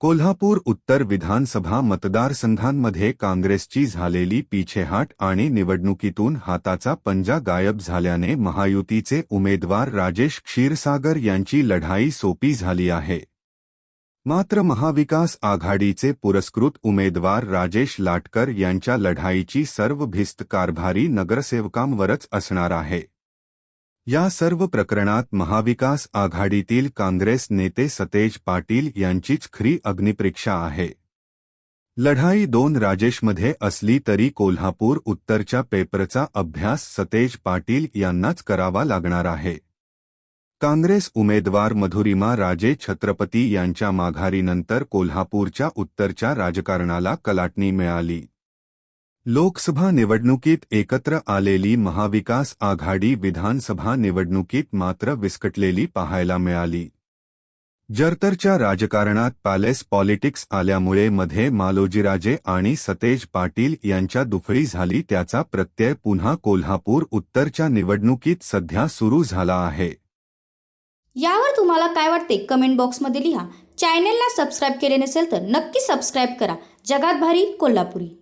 कोल्हापूर उत्तर विधानसभा मतदारसंघांमध्ये काँग्रेसची झालेली पिछेहाट आणि निवडणुकीतून हाताचा पंजा गायब झाल्याने महायुतीचे उमेदवार राजेश क्षीरसागर यांची लढाई सोपी झाली आहे. मात्र महाविकास आघाडीचे पुरस्कृत उमेदवार राजेश लाटकर यांच्या लढाईची सर्व भिस्त कारभारी नगरसेवकांवरच असणार आहे. या सर्व प्रकरणात महाविकास आघाडीतील काँग्रेस नेते सतेज पाटील यांचीच खरी अग्निपरीक्षा आहे. लढाई दोन राजेशमध्ये असली तरी कोल्हापूर उत्तरच्या पेपरचा अभ्यास सतेज पाटील यांनाच करावा लागणार आहे. काँग्रेस उमेदवार मधुरिमा राजे छत्रपती यांच्या माघारीनंतर कोल्हापूरच्या उत्तरच्या राजकारणाला कलाटणी मिळाली. लोकसभा निवडणुकीत एकत्र आलेली महाविकास आघाडी विधानसभा निवडणुकीत मात्र विस्कटलेली पाहायला मिळाली. जरतरच्या राजकारणात पॅलेस पॉलिटिक्स आल्यामुळे मध्ये मालोजीराजे आणि सतेज पाटील यांच्या दुफळी झाली त्याचा प्रत्यय पुन्हा कोल्हापूर उत्तरच्या निवडणुकीत सध्या सुरू झाला आहे. यावर तुम्हाला काय वाटते? कमेंट बॉक्समध्ये लिहा. चॅनेलला सबस्क्राईब केले नसेल तर नक्की सबस्क्राईब करा. जगात भारी कोल्हापुरी.